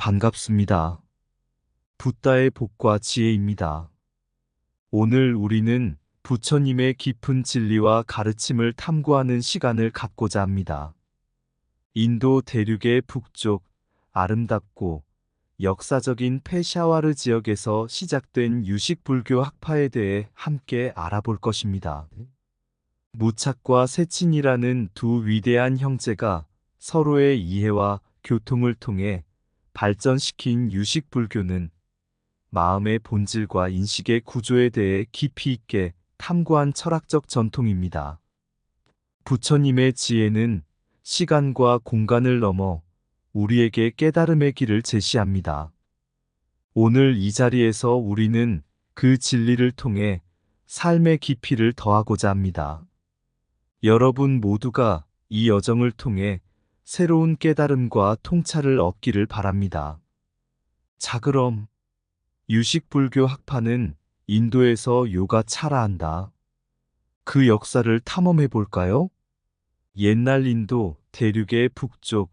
반갑습니다. 붓다의 복과 지혜입니다. 오늘 우리는 부처님의 깊은 진리와 가르침을 탐구하는 시간을 갖고자 합니다. 인도 대륙의 북쪽 아름답고 역사적인 페샤와르 지역에서 시작된 유식 불교 학파에 대해 함께 알아볼 것입니다. 무착과 세친이라는 두 위대한 형제가 서로의 이해와 교통을 통해 발전시킨 유식 불교는 마음의 본질과 인식의 구조에 대해 깊이 있게 탐구한 철학적 전통입니다. 부처님의 지혜는 시간과 공간을 넘어 우리에게 깨달음의 길을 제시합니다. 오늘 이 자리에서 우리는 그 진리를 통해 삶의 깊이를 더하고자 합니다. 여러분 모두가 이 여정을 통해 새로운 깨달음과 통찰을 얻기를 바랍니다. 자, 그럼 유식불교 학파는 인도에서 요가 차라한다. 그 역사를 탐험해 볼까요? 옛날 인도 대륙의 북쪽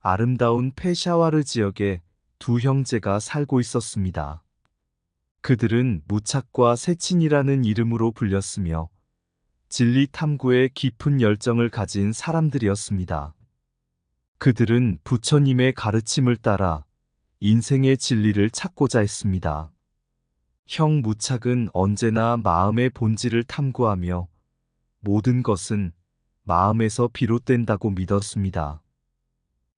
아름다운 페샤와르 지역에 두 형제가 살고 있었습니다. 그들은 무착과 세친이라는 이름으로 불렸으며 진리 탐구에 깊은 열정을 가진 사람들이었습니다. 그들은 부처님의 가르침을 따라 인생의 진리를 찾고자 했습니다. 형 무착은 언제나 마음의 본질을 탐구하며 모든 것은 마음에서 비롯된다고 믿었습니다.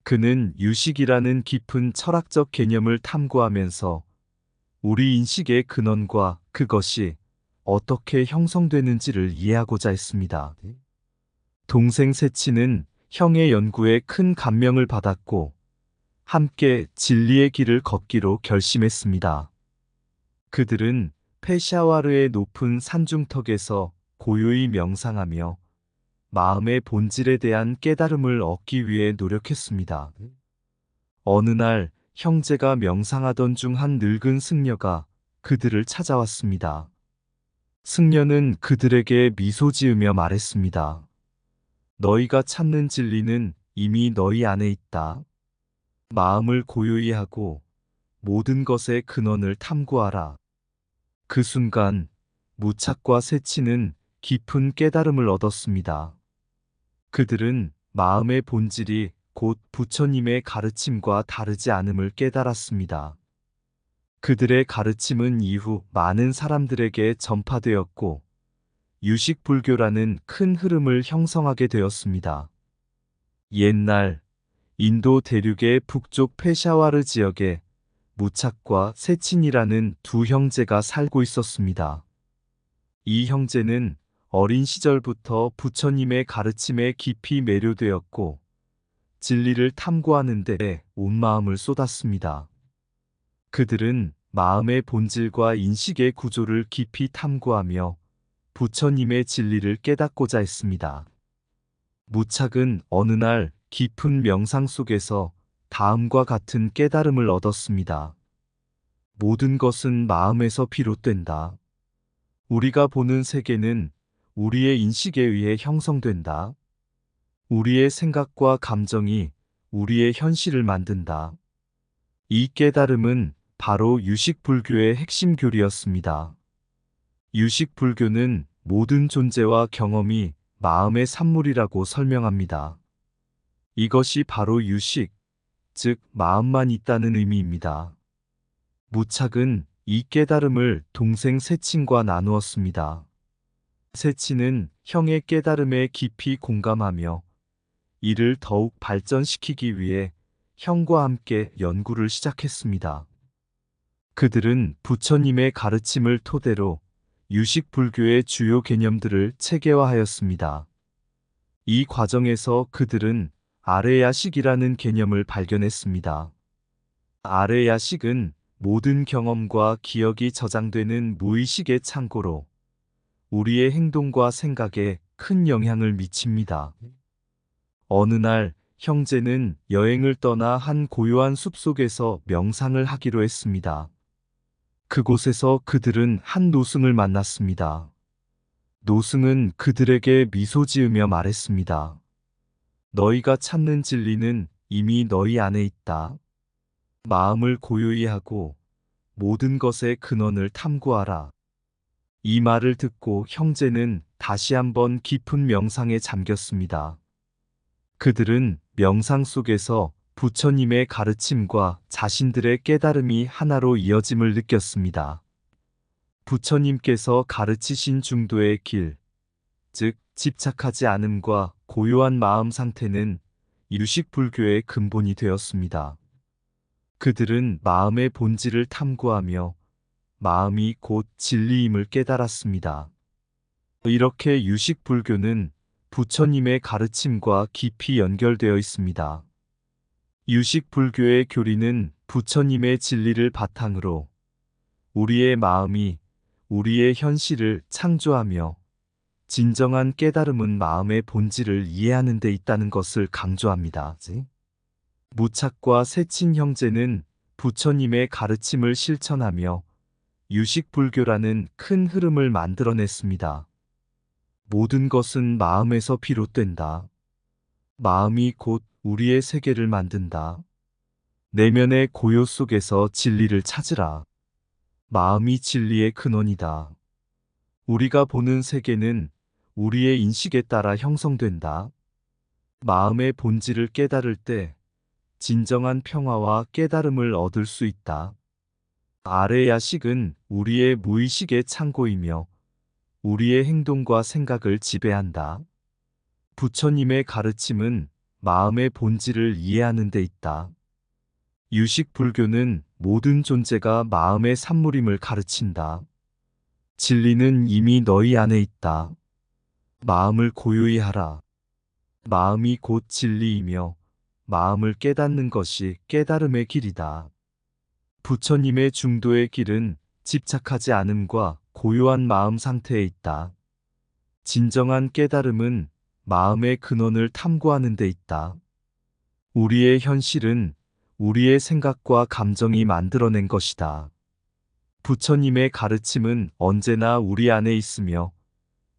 그는 유식이라는 깊은 철학적 개념을 탐구하면서 우리 인식의 근원과 그것이 어떻게 형성되는지를 이해하고자 했습니다. 동생 세치는 형의 연구에 큰 감명을 받았고 함께 진리의 길을 걷기로 결심했습니다. 그들은 페샤와르의 높은 산중턱에서 고요히 명상하며 마음의 본질에 대한 깨달음을 얻기 위해 노력했습니다. 어느 날 형제가 명상하던 중 한 늙은 승려가 그들을 찾아왔습니다. 승려는 그들에게 미소 지으며 말했습니다. 너희가 찾는 진리는 이미 너희 안에 있다. 마음을 고요히 하고 모든 것의 근원을 탐구하라. 그 순간 무착과 세치는 깊은 깨달음을 얻었습니다. 그들은 마음의 본질이 곧 부처님의 가르침과 다르지 않음을 깨달았습니다. 그들의 가르침은 이후 많은 사람들에게 전파되었고 유식불교라는 큰 흐름을 형성하게 되었습니다. 옛날 인도 대륙의 북쪽 페샤와르 지역에 무착과 세친이라는 두 형제가 살고 있었습니다. 이 형제는 어린 시절부터 부처님의 가르침에 깊이 매료되었고 진리를 탐구하는 데 온 마음을 쏟았습니다. 그들은 마음의 본질과 인식의 구조를 깊이 탐구하며 부처님의 진리를 깨닫고자 했습니다. 무착은 어느 날 깊은 명상 속에서 다음과 같은 깨달음을 얻었습니다. 모든 것은 마음에서 비롯된다. 우리가 보는 세계는 우리의 인식에 의해 형성된다. 우리의 생각과 감정이 우리의 현실을 만든다. 이 깨달음은 바로 유식불교의 핵심 교리였습니다. 유식 불교는 모든 존재와 경험이 마음의 산물이라고 설명합니다. 이것이 바로 유식, 즉 마음만 있다는 의미입니다. 무착은 이 깨달음을 동생 세친과 나누었습니다. 세친은 형의 깨달음에 깊이 공감하며 이를 더욱 발전시키기 위해 형과 함께 연구를 시작했습니다. 그들은 부처님의 가르침을 토대로 유식 불교의 주요 개념들을 체계화하였습니다. 이 과정에서 그들은 아레야식이라는 개념을 발견했습니다. 아레야식은 모든 경험과 기억이 저장되는 무의식의 창고로 우리의 행동과 생각에 큰 영향을 미칩니다. 어느 날 형제는 여행을 떠나 한 고요한 숲속에서 명상을 하기로 했습니다. 그곳에서 그들은 한 노승을 만났습니다. 노승은 그들에게 미소 지으며 말했습니다. 너희가 찾는 진리는 이미 너희 안에 있다. 마음을 고요히 하고 모든 것의 근원을 탐구하라. 이 말을 듣고 형제는 다시 한번 깊은 명상에 잠겼습니다. 그들은 명상 속에서 부처님의 가르침과 자신들의 깨달음이 하나로 이어짐을 느꼈습니다. 부처님께서 가르치신 중도의 길, 즉 집착하지 않음과 고요한 마음 상태는 유식 불교의 근본이 되었습니다. 그들은 마음의 본질을 탐구하며 마음이 곧 진리임을 깨달았습니다. 이렇게 유식 불교는 부처님의 가르침과 깊이 연결되어 있습니다. 유식 불교의 교리는 부처님의 진리를 바탕으로 우리의 마음이 우리의 현실을 창조하며 진정한 깨달음은 마음의 본질을 이해하는 데 있다는 것을 강조합니다. 무착과 세친 형제는 부처님의 가르침을 실천하며 유식불교라는 큰 흐름을 만들어냈습니다. 모든 것은 마음에서 비롯된다. 마음이 곧 우리의 세계를 만든다. 내면의 고요 속에서 진리를 찾으라. 마음이 진리의 근원이다. 우리가 보는 세계는 우리의 인식에 따라 형성된다. 마음의 본질을 깨달을 때 진정한 평화와 깨달음을 얻을 수 있다. 아래 야식은 우리의 무의식의 창고이며 우리의 행동과 생각을 지배한다. 부처님의 가르침은 마음의 본질을 이해하는 데 있다. 유식 불교는 모든 존재가 마음의 산물임을 가르친다. 진리는 이미 너희 안에 있다. 마음을 고요히 하라. 마음이 곧 진리이며 마음을 깨닫는 것이 깨달음의 길이다. 부처님의 중도의 길은 집착하지 않음과 고요한 마음 상태에 있다. 진정한 깨달음은 마음의 근원을 탐구하는 데 있다. 우리의 현실은 우리의 생각과 감정이 만들어낸 것이다. 부처님의 가르침은 언제나 우리 안에 있으며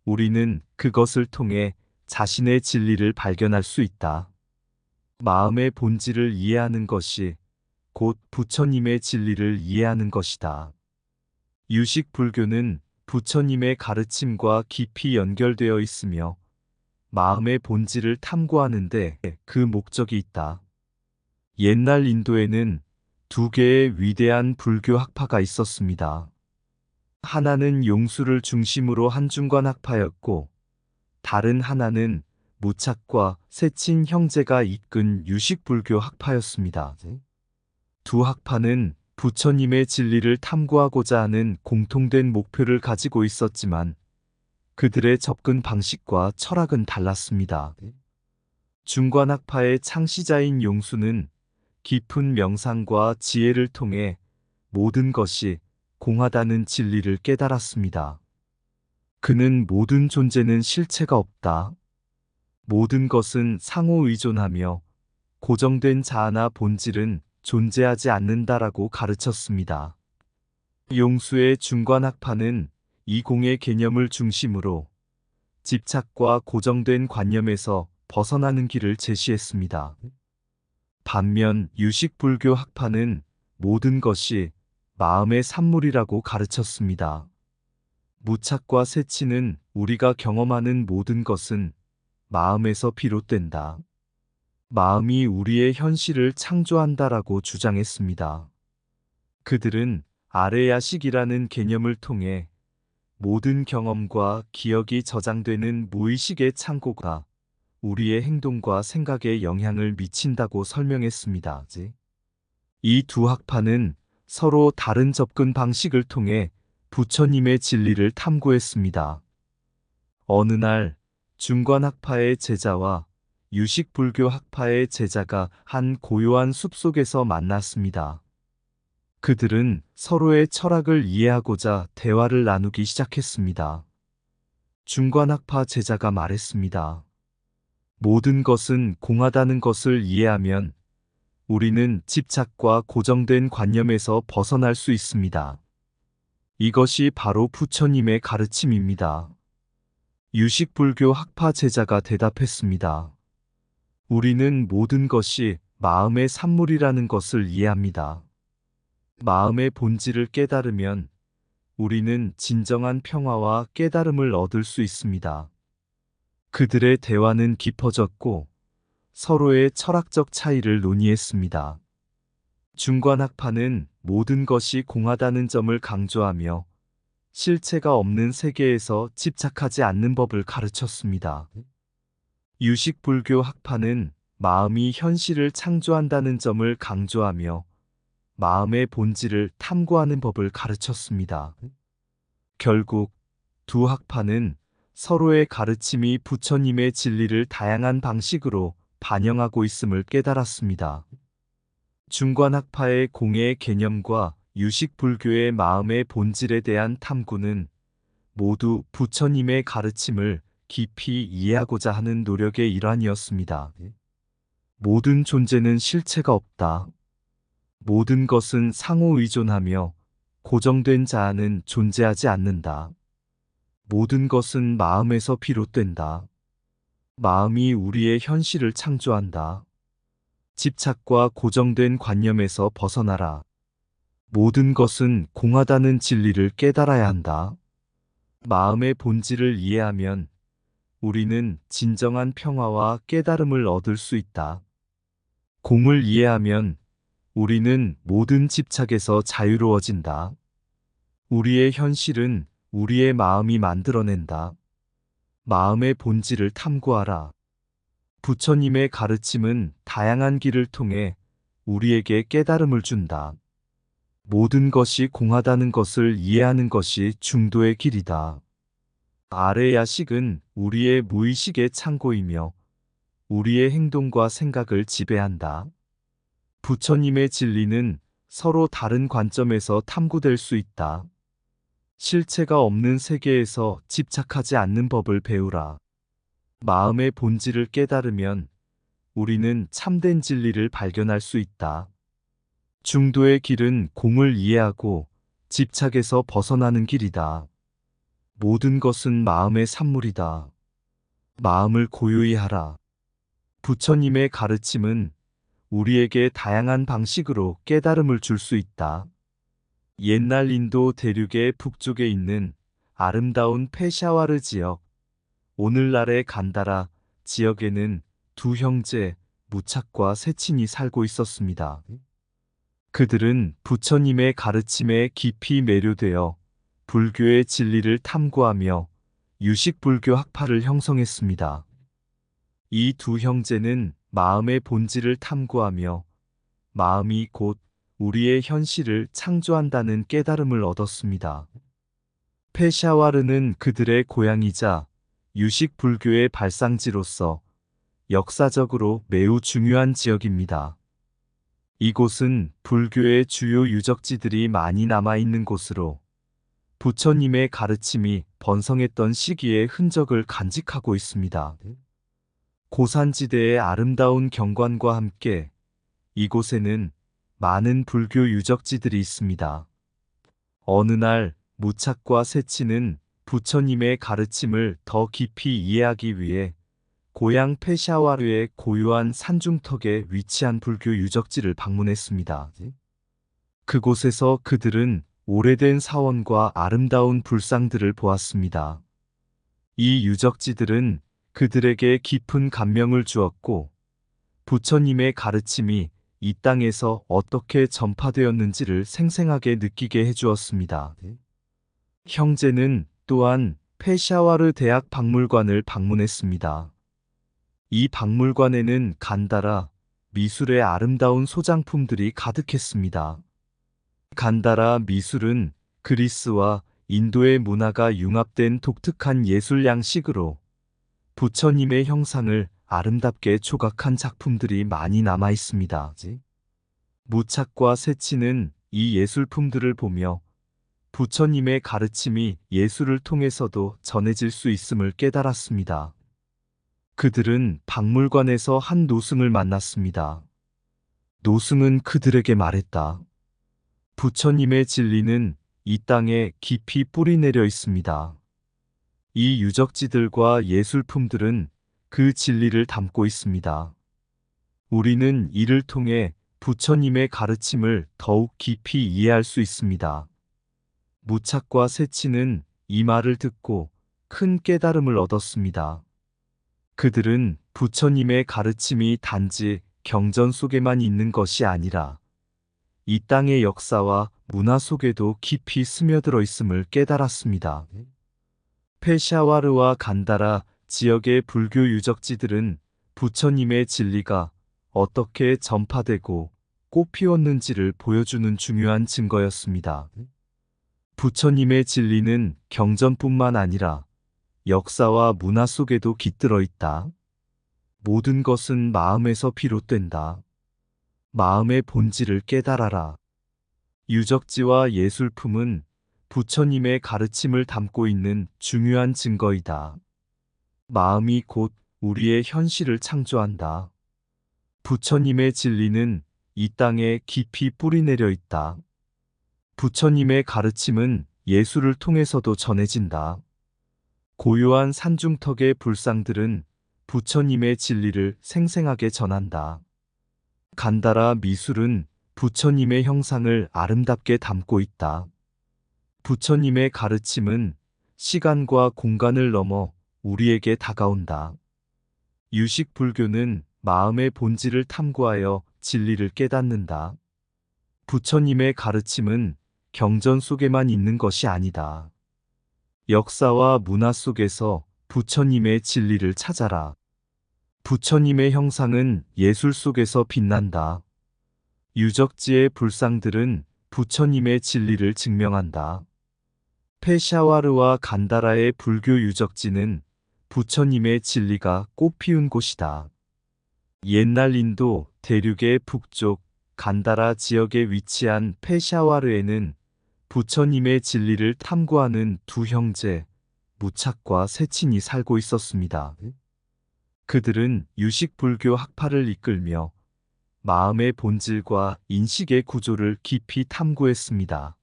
우리는 그것을 통해 자신의 진리를 발견할 수 있다. 마음의 본질을 이해하는 것이 곧 부처님의 진리를 이해하는 것이다. 유식 불교는 부처님의 가르침과 깊이 연결되어 있으며 마음의 본질을 탐구하는데 그 목적이 있다. 옛날 인도에는 두 개의 위대한 불교 학파가 있었습니다. 하나는 용수를 중심으로 한 중관 학파였고, 다른 하나는 무착과 세친 형제가 이끈 유식불교 학파였습니다. 두 학파는 부처님의 진리를 탐구하고자 하는 공통된 목표를 가지고 있었지만 그들의 접근 방식과 철학은 달랐습니다. 중관학파의 창시자인 용수는 깊은 명상과 지혜를 통해 모든 것이 공하다는 진리를 깨달았습니다. 그는 모든 존재는 실체가 없다. 모든 것은 상호 의존하며 고정된 자아나 본질은 존재하지 않는다라고 가르쳤습니다. 용수의 중관학파는 이 공의 개념을 중심으로 집착과 고정된 관념에서 벗어나는 길을 제시했습니다. 반면 유식불교 학파는 모든 것이 마음의 산물이라고 가르쳤습니다. 무착과 세치는 우리가 경험하는 모든 것은 마음에서 비롯된다. 마음이 우리의 현실을 창조한다라고 주장했습니다. 그들은 아레야식이라는 개념을 통해 모든 경험과 기억이 저장되는 무의식의 창고가 우리의 행동과 생각에 영향을 미친다고 설명했습니다. 이 두 학파는 서로 다른 접근 방식을 통해 부처님의 진리를 탐구했습니다. 어느 날 중관 학파의 제자와 유식 불교 학파의 제자가 한 고요한 숲속에서 만났습니다. 그들은 서로의 철학을 이해하고자 대화를 나누기 시작했습니다. 중관학파 제자가 말했습니다. 모든 것은 공하다는 것을 이해하면 우리는 집착과 고정된 관념에서 벗어날 수 있습니다. 이것이 바로 부처님의 가르침입니다. 유식불교 학파 제자가 대답했습니다. 우리는 모든 것이 마음의 산물이라는 것을 이해합니다. 마음의 본질을 깨달으면 우리는 진정한 평화와 깨달음을 얻을 수 있습니다. 그들의 대화는 깊어졌고 서로의 철학적 차이를 논의했습니다. 중관학파는 모든 것이 공하다는 점을 강조하며 실체가 없는 세계에서 집착하지 않는 법을 가르쳤습니다. 유식 불교 학파는 마음이 현실을 창조한다는 점을 강조하며 마음의 본질을 탐구하는 법을 가르쳤습니다. 결국 두 학파는 서로의 가르침이 부처님의 진리를 다양한 방식으로 반영하고 있음을 깨달았습니다. 중관학파의 공의 개념과 유식불교의 마음의 본질에 대한 탐구는 모두 부처님의 가르침을 깊이 이해하고자 하는 노력의 일환이었습니다. 모든 존재는 실체가 없다. 모든 것은 상호 의존하며 고정된 자아는 존재하지 않는다. 모든 것은 마음에서 비롯된다. 마음이 우리의 현실을 창조한다. 집착과 고정된 관념에서 벗어나라. 모든 것은 공하다는 진리를 깨달아야 한다. 마음의 본질을 이해하면 우리는 진정한 평화와 깨달음을 얻을 수 있다. 공을 이해하면 우리는 모든 집착에서 자유로워진다. 우리의 현실은 우리의 마음이 만들어낸다. 마음의 본질을 탐구하라. 부처님의 가르침은 다양한 길을 통해 우리에게 깨달음을 준다. 모든 것이 공하다는 것을 이해하는 것이 중도의 길이다. 아래 야식은 우리의 무의식의 창고이며 우리의 행동과 생각을 지배한다. 부처님의 진리는 서로 다른 관점에서 탐구될 수 있다. 실체가 없는 세계에서 집착하지 않는 법을 배우라. 마음의 본질을 깨달으면 우리는 참된 진리를 발견할 수 있다. 중도의 길은 공을 이해하고 집착에서 벗어나는 길이다. 모든 것은 마음의 산물이다. 마음을 고요히 하라. 부처님의 가르침은 우리에게 다양한 방식으로 깨달음을 줄 수 있다. 옛날 인도 대륙의 북쪽에 있는 아름다운 페샤와르 지역, 오늘날의 간다라 지역에는 두 형제, 무착과 세친이 살고 있었습니다. 그들은 부처님의 가르침에 깊이 매료되어 불교의 진리를 탐구하며 유식불교 학파를 형성했습니다. 이 두 형제는 마음의 본질을 탐구하며 마음이 곧 우리의 현실을 창조한다는 깨달음을 얻었습니다. 페샤와르는 그들의 고향이자 유식 불교의 발상지로서 역사적으로 매우 중요한 지역입니다. 이곳은 불교의 주요 유적지들이 많이 남아있는 곳으로 부처님의 가르침이 번성했던 시기의 흔적을 간직하고 있습니다. 고산지대의 아름다운 경관과 함께 이곳에는 많은 불교 유적지들이 있습니다. 어느 날 무착과 세치는 부처님의 가르침을 더 깊이 이해하기 위해 고향 페샤와르의 고요한 산중턱에 위치한 불교 유적지를 방문했습니다. 그곳에서 그들은 오래된 사원과 아름다운 불상들을 보았습니다. 이 유적지들은 그들에게 깊은 감명을 주었고 부처님의 가르침이 이 땅에서 어떻게 전파되었는지를 생생하게 느끼게 해주었습니다. 형제는 또한 페샤와르 대학 박물관을 방문했습니다. 이 박물관에는 간다라, 미술의 아름다운 소장품들이 가득했습니다. 간다라 미술은 그리스와 인도의 문화가 융합된 독특한 예술 양식으로 부처님의 형상을 아름답게 조각한 작품들이 많이 남아 있습니다. 무착과 세치는 이 예술품들을 보며 부처님의 가르침이 예술을 통해서도 전해질 수 있음을 깨달았습니다. 그들은 박물관에서 한 노승을 만났습니다. 노승은 그들에게 말했다. 부처님의 진리는 이 땅에 깊이 뿌리 내려 있습니다. 이 유적지들과 예술품들은 그 진리를 담고 있습니다. 우리는 이를 통해 부처님의 가르침을 더욱 깊이 이해할 수 있습니다. 무착과 세치는 이 말을 듣고 큰 깨달음을 얻었습니다. 그들은 부처님의 가르침이 단지 경전 속에만 있는 것이 아니라 이 땅의 역사와 문화 속에도 깊이 스며들어 있음을 깨달았습니다. 페샤와르와 간다라 지역의 불교 유적지들은 부처님의 진리가 어떻게 전파되고 꽃 피웠는지를 보여주는 중요한 증거였습니다. 부처님의 진리는 경전뿐만 아니라 역사와 문화 속에도 깃들어 있다. 모든 것은 마음에서 비롯된다. 마음의 본질을 깨달아라. 유적지와 예술품은 부처님의 가르침을 담고 있는 중요한 증거이다. 마음이 곧 우리의 현실을 창조한다. 부처님의 진리는 이 땅에 깊이 뿌리내려 있다. 부처님의 가르침은 예술을 통해서도 전해진다. 고요한 산중턱의 불상들은 부처님의 진리를 생생하게 전한다. 간다라 미술은 부처님의 형상을 아름답게 담고 있다. 부처님의 가르침은 시간과 공간을 넘어 우리에게 다가온다. 유식 불교는 마음의 본질을 탐구하여 진리를 깨닫는다. 부처님의 가르침은 경전 속에만 있는 것이 아니다. 역사와 문화 속에서 부처님의 진리를 찾아라. 부처님의 형상은 예술 속에서 빛난다. 유적지의 불상들은 부처님의 진리를 증명한다. 페샤와르와 간다라의 불교 유적지는 부처님의 진리가 꽃피운 곳이다. 옛날 인도 대륙의 북쪽 간다라 지역에 위치한 페샤와르에는 부처님의 진리를 탐구하는 두 형제, 무착과 세친이 살고 있었습니다. 그들은 유식 불교 학파를 이끌며 마음의 본질과 인식의 구조를 깊이 탐구했습니다.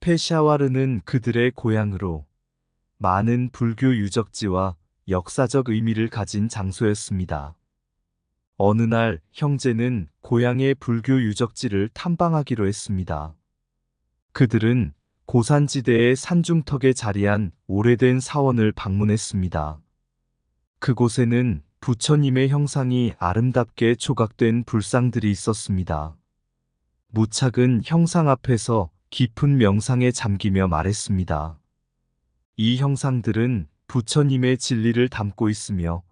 페샤와르는 그들의 고향으로 많은 불교 유적지와 역사적 의미를 가진 장소였습니다. 어느 날 형제는 고향의 불교 유적지를 탐방하기로 했습니다. 그들은 고산지대의 산중턱에 자리한 오래된 사원을 방문했습니다. 그곳에는 부처님의 형상이 아름답게 조각된 불상들이 있었습니다. 무착은 형상 앞에서 깊은 명상에 잠기며 말했습니다. 이 형상들은 부처님의 진리를 담고 있으며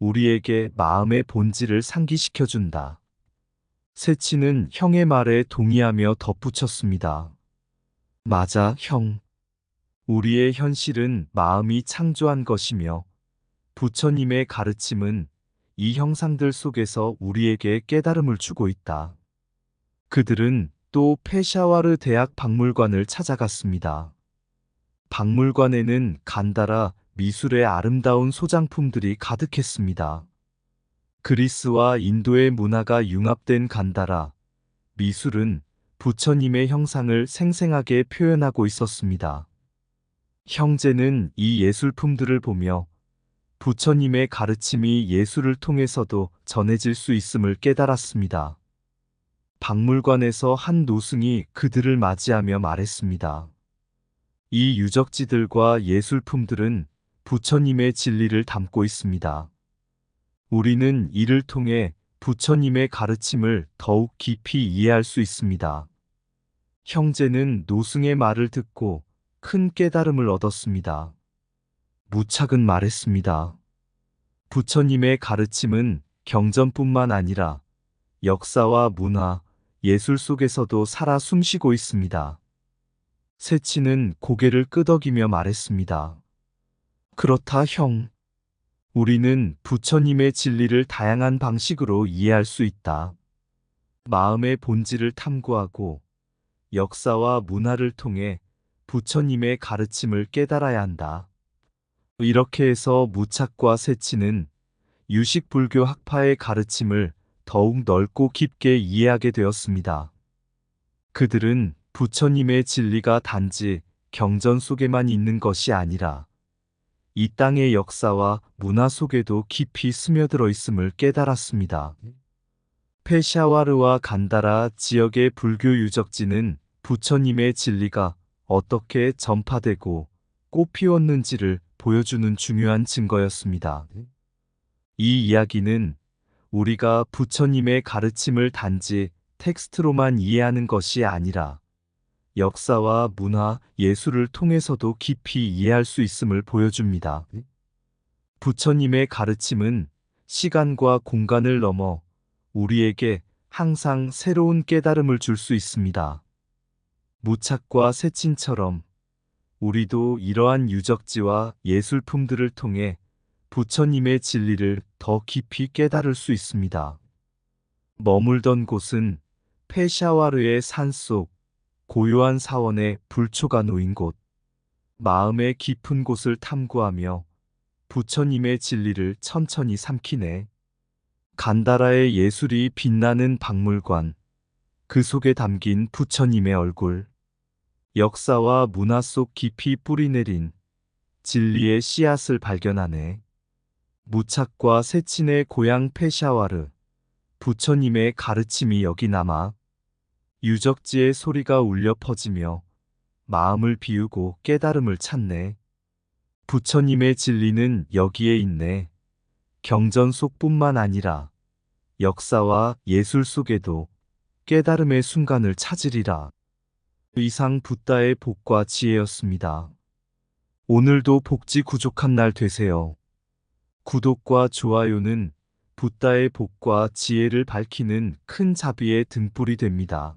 우리에게 마음의 본질을 상기시켜준다. 세치는 형의 말에 동의하며 덧붙였습니다. 맞아, 형. 우리의 현실은 마음이 창조한 것이며 부처님의 가르침은 이 형상들 속에서 우리에게 깨달음을 주고 있다. 그들은 또 페샤와르 대학 박물관을 찾아갔습니다. 박물관에는 간다라 미술의 아름다운 소장품들이 가득했습니다. 그리스와 인도의 문화가 융합된 간다라 미술은 부처님의 형상을 생생하게 표현하고 있었습니다. 형제는 이 예술품들을 보며 부처님의 가르침이 예술을 통해서도 전해질 수 있음을 깨달았습니다. 박물관에서 한 노승이 그들을 맞이하며 말했습니다. 이 유적지들과 예술품들은 부처님의 진리를 담고 있습니다. 우리는 이를 통해 부처님의 가르침을 더욱 깊이 이해할 수 있습니다. 형제는 노승의 말을 듣고 큰 깨달음을 얻었습니다. 무착은 말했습니다. 부처님의 가르침은 경전뿐만 아니라 역사와 문화, 예술 속에서도 살아 숨쉬고 있습니다. 세치는 고개를 끄덕이며 말했습니다. 그렇다, 형. 우리는 부처님의 진리를 다양한 방식으로 이해할 수 있다. 마음의 본질을 탐구하고 역사와 문화를 통해 부처님의 가르침을 깨달아야 한다. 이렇게 해서 무착과 세치는 유식 불교 학파의 가르침을 더욱 넓고 깊게 이해하게 되었습니다. 그들은 부처님의 진리가 단지 경전 속에만 있는 것이 아니라 이 땅의 역사와 문화 속에도 깊이 스며들어 있음을 깨달았습니다. 페샤와르와 간다라 지역의 불교 유적지는 부처님의 진리가 어떻게 전파되고 꽃피웠는지를 보여주는 중요한 증거였습니다. 이 이야기는 우리가 부처님의 가르침을 단지 텍스트로만 이해하는 것이 아니라 역사와 문화, 예술을 통해서도 깊이 이해할 수 있음을 보여줍니다. 부처님의 가르침은 시간과 공간을 넘어 우리에게 항상 새로운 깨달음을 줄 수 있습니다. 무착과 세친처럼 우리도 이러한 유적지와 예술품들을 통해 부처님의 진리를 더 깊이 깨달을 수 있습니다. 머물던 곳은 페샤와르의 산속 고요한 사원에 불초가 놓인 곳, 마음의 깊은 곳을 탐구하며 부처님의 진리를 천천히 삼키네. 간다라의 예술이 빛나는 박물관, 그 속에 담긴 부처님의 얼굴, 역사와 문화 속 깊이 뿌리내린 진리의 씨앗을 발견하네. 무착과 세친의 고향 페샤와르, 부처님의 가르침이 여기 남아 유적지의 소리가 울려 퍼지며 마음을 비우고 깨달음을 찾네. 부처님의 진리는 여기에 있네. 경전 속뿐만 아니라 역사와 예술 속에도 깨달음의 순간을 찾으리라. 이상 붓다의 복과 지혜였습니다. 오늘도 복지 구족한 날 되세요. 구독과 좋아요는 붓다의 복과 지혜를 밝히는 큰 자비의 등불이 됩니다.